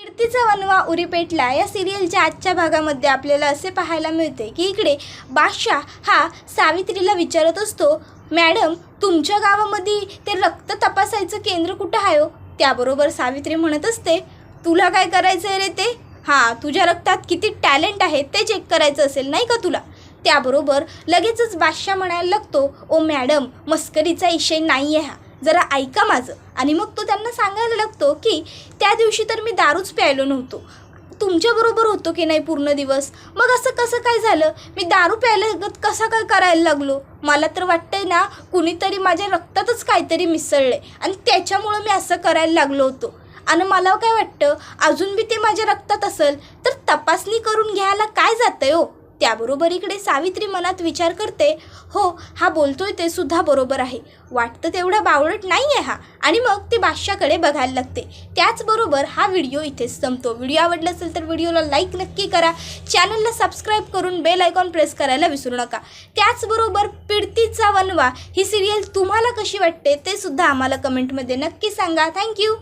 कीर्तीचा वनवा उरी पेटला या सिरियलच्या आजच्या भागामध्ये आपल्याला असे पाहायला मिळते की इकडे बादशाह हा सावित्रीला विचारत असतो मॅडम तुमच्या गावामध्ये ते रक्त तपासायचं केंद्र कुठं आहे हो? त्याबरोबर सावित्री म्हणत असते तुला काय करायचं आहे रे ते? हां तुझ्या रक्तात किती टॅलेंट आहे ते चेक करायचं असेल नाही का तुला? त्याबरोबर लगेचच बादशाह म्हणायला लागतो ओ मॅडम मस्करीचा विषय नाही आहे हा. जरा ऐका माझं. आणि मग तो त्यांना सांगायला लागतो की त्या दिवशी तर मी दारूच प्यायलो नव्हतो. तुमच्याबरोबर होतो की नाही पूर्ण दिवस? मग असं कसं काय झालं? मी दारू प्यायला कसा काय करायला लागलो? मला तर वाटतंय ना कुणीतरी माझ्या रक्तातच काहीतरी मिसळलंय आणि त्याच्यामुळं मी असं करायला लागलो होतो. आणि मला काय वाटतं अजून बी ते माझ्या रक्तात असेल तर तपासणी करून घ्यायला काय जातं हो? त्याबरोबर इकडे सावित्री मनात विचार करते हो हा बोलतोय ते सुद्धा बरोबर आहे. वाटतं तेवढा बावळट नाही आहे हा. आणि मग ती बादशाकडे बघायला लागते. त्याचबरोबर हा व्हिडिओ इथेच संपतो. व्हिडिओ आवडला असेल तर व्हिडिओला लाईक नक्की करा. चॅनलला सबस्क्राईब करून बेल आयकॉन प्रेस करायला विसरू नका. त्याचबरोबर पिडतीचा वनवा ही सिरियल तुम्हाला कशी वाटते ते सुद्धा आम्हाला कमेंटमध्ये नक्की सांगा. थँक्यू!